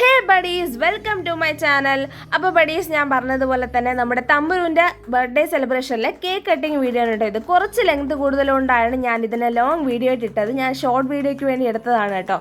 Hey buddies welcome to my channel. അപ്പോൾ buddies ഞാൻ പറഞ്ഞതുപോലെ തന്നെ നമ്മുടെ തമ്പുരുവിന്റെ ബർത്ത്ഡേ സെലിബ്രേഷനിലെ കേക്ക് കട്ടിങ് വീഡിയോ ആണ് കേട്ടോ ഇത്. കുറച്ച് ലെങ്ത് കൂടുതലുകൊണ്ടാണ് ഞാൻ ഇതിനെ ലോങ് വീഡിയോ ആയിട്ട് ഇട്ടത്. ഞാൻ ഷോർട്ട് വീഡിയോയ്ക്ക് വേണ്ടി എടുത്തതാണ് കേട്ടോ.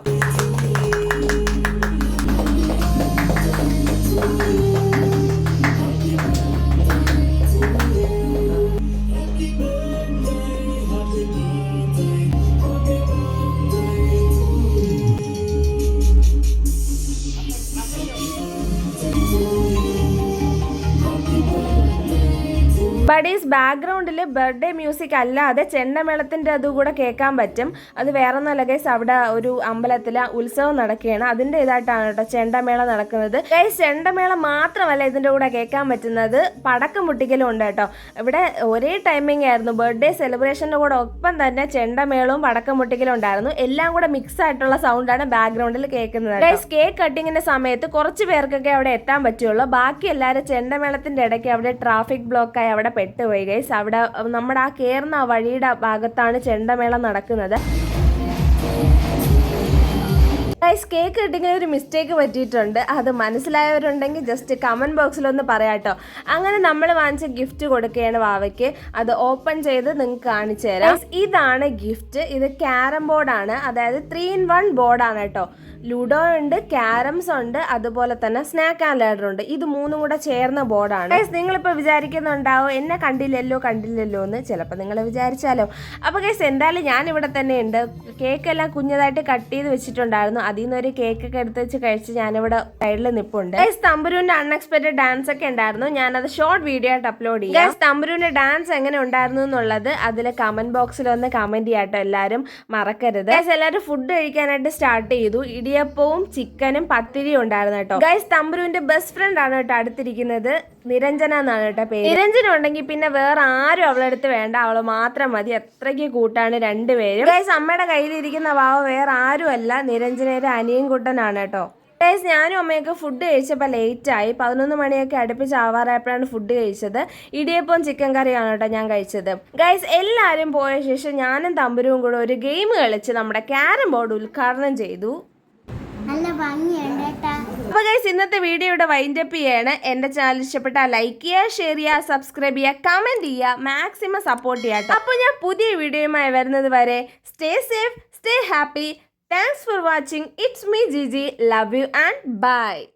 ബഡീസ് ബാക്ക്ഗ്രൗണ്ടിൽ ബർത്ത്ഡേ മ്യൂസിക് അല്ലാതെ ചെണ്ടമേളത്തിന്റെ അതുകൂടെ കേൾക്കാൻ പറ്റും. അത് വേറെ ഒന്നല്ല ഗൈസ് അവിടെ ഒരു അമ്പലത്തിൽ ഉത്സവം നടക്കുകയാണ്. അതിന്റെ ഇതായിട്ടാണ് കേട്ടോ ചെണ്ടമേള നടക്കുന്നത്. ഗൈസ് ചെണ്ടമേള മാത്രമല്ല ഇതിന്റെ കൂടെ കേൾക്കാൻ പറ്റുന്നത്. പടക്കം മുട്ടിക്കലും ഉണ്ട് കേട്ടോ. ഇവിടെ ഒരേ ടൈമിംഗ് ആയിരുന്നു. ബർത്ത്ഡേ സെലിബ്രേഷന്റെ കൂടെ ഒപ്പം തന്നെ ചെണ്ടമേളവും പടക്കം പൊട്ടിക്കലും ഉണ്ടായിരുന്നു. എല്ലാം കൂടെ മിക്സ് ആയിട്ടുള്ള സൗണ്ടാണ് ബാക്ക്ഗ്രൗണ്ടിൽ കേൾക്കുന്നത് ഗൈസ് കേക്ക് കട്ടിങ്ങിന്റെ സമയത്ത് കുറച്ച് പേർക്കൊക്കെ അവിടെ എത്താൻ പറ്റുള്ളൂ. ബാക്കി എല്ലാവരും ചെണ്ടമേളത്തിന്റെ ഇടയ്ക്ക് അവിടെ ട്രാഫിക് ബ്ലോക്കായി അവിടെ പെട്ടുപോയി. ഗൈസ് അവിടെ നമ്മുടെ ആ കയറുന്ന വഴിയുടെ ഭാഗത്താണ് ചെണ്ടമേളം നടക്കുന്നത്. ഗൈസ് കേക്ക് കട്ടിങ്ങിന് ഒരു മിസ്റ്റേക്ക് പറ്റിയിട്ടുണ്ട്. അത് മനസ്സിലായവരുണ്ടെങ്കിൽ ജസ്റ്റ് കമന്റ് ബോക്സിലൊന്ന് പറയാട്ടോ. അങ്ങനെ നമ്മൾ വാങ്ങിച്ച ഗിഫ്റ്റ് കൊടുക്കുകയാണ് വാവയ്ക്ക്. അത് ഓപ്പൺ ചെയ്ത് നിങ്ങൾക്ക് കാണിച്ചു തരാം. ഇതാണ് ഗിഫ്റ്റ് ഇത് ക്യാരം ബോർഡാണ് അതായത് ത്രീ ഇൻ വൺ ബോർഡാണ് കേട്ടോ. ലുഡോ ഉണ്ട് ക്യാരംസ് ഉണ്ട് അതുപോലെ തന്നെ സ്നാക്ക് ആൻഡ് ലാഡർ ഉണ്ട്. ഇത് മൂന്നും കൂടെ ചേർന്ന ബോർഡാണ് ഗൈസ് നിങ്ങളിപ്പോൾ വിചാരിക്കുന്നുണ്ടാവും എന്നെ കണ്ടില്ലല്ലോ കണ്ടില്ലല്ലോ എന്ന്. ചിലപ്പോൾ നിങ്ങൾ വിചാരിച്ചാലോ. അപ്പോൾ ഗൈസ് എന്തായാലും ഞാൻ ഇവിടെ തന്നെ ഉണ്ട്. കേക്കെല്ലാം കുഞ്ഞതായിട്ട് കട്ട് ചെയ്ത് വെച്ചിട്ടുണ്ടായിരുന്നു. അതിൽ നിന്ന് ഒരു കേക്ക് ഒക്കെ എടുത്ത് വെച്ച് കഴിച്ച് ഞാനിവിടെ സൈഡിൽ നിപ്പുണ്ട്. തമ്പുരുവിന്റെ അൺഎക്സ്പെക്ടഡ് ഡാൻസ് ഒക്കെ ഉണ്ടായിരുന്നു. ഞാനത് ഷോർട്ട് വീഡിയോ ആയിട്ട് അപ്ലോഡ് ചെയ്യാം. തമ്പുരുവിന്റെ ഡാൻസ് എങ്ങനെ ഉണ്ടായിരുന്നു എന്നുള്ളത് അതിലെ കമന്റ് ബോക്സിൽ ഒന്ന് കമന്റ് ചെയ്യാട്ടോ എല്ലാവരും മറക്കരുത്. എല്ലാവരും ഫുഡ് കഴിക്കാനായിട്ട് സ്റ്റാർട്ട് ചെയ്തു. ഇടിയപ്പവും ചിക്കനും പത്തിരിയും ഉണ്ടായിരുന്നു കേട്ടോ. ഗൈസ് തമ്പുരുവിന്റെ ബെസ്റ്റ് ഫ്രണ്ട് ആണ് കേട്ടോ അടുത്തിരിക്കുന്നത്. നിരഞ്ജന എന്നാണ് കേട്ടോ പേര്. നിരഞ്ജന ഉണ്ടെങ്കിൽ പിന്നെ വേറെ ആരും അവളെടുത്ത് വേണ്ട. അവൾ മാത്രം മതി. അത്രയ്ക്ക് കൂട്ടാണ് രണ്ടുപേരും. ഗൈസ് അമ്മയുടെ കയ്യിലിരിക്കുന്ന വാവ വേറെ ആരുമല്ല. നിരഞ്ജനയുടെ അനിയൻ കുട്ടനാണ് കേട്ടോ. ഗൈസ് ഞാനും അമ്മയൊക്കെ ഫുഡ് കഴിച്ചപ്പോൾ ലേറ്റ് ആയി. പതിനൊന്ന് മണിയൊക്കെ അടുപ്പിച്ച് ആവാറായപ്പോഴാണ് ഫുഡ് കഴിച്ചത്. ഇടിയപ്പം ചിക്കൻ കറിയാണ് കേട്ടോ ഞാൻ കഴിച്ചത്. ഗൈസ് എല്ലാവരും പോയ ശേഷം ഞാനും തമ്പുരും കൂടെ ഒരു ഗെയിം കളിച്ച് നമ്മുടെ ക്യാരം ബോർഡ് ഉദ്ഘാടനം ചെയ്തു. നല്ല ഭംഗിയുണ്ട് കേട്ടാ. അപ്പോൾ ഗൈസ് ഇന്നത്തെ വീഡിയോ ഇവിടെ വൈൻഡ് അപ്പ് ചെയ്യാണ്. എന്റെ ചാനൽ ഇഷ്ടപ്പെട്ട ലൈക്ക് ചെയ്യുക ഷെയർ ചെയ്യുക സബ്സ്ക്രൈബ് ചെയ്യുക കമന്റ് ചെയ്യുക മാക്സിമം സപ്പോർട്ട് ചെയ്യാം അപ്പൊ അപ്പോൾ ഞാൻ പുതിയ വീഡിയോയുമായി വരുന്നത് വരെ stay safe stay happy Thanks for watching. It's me Gigi. Love you and bye.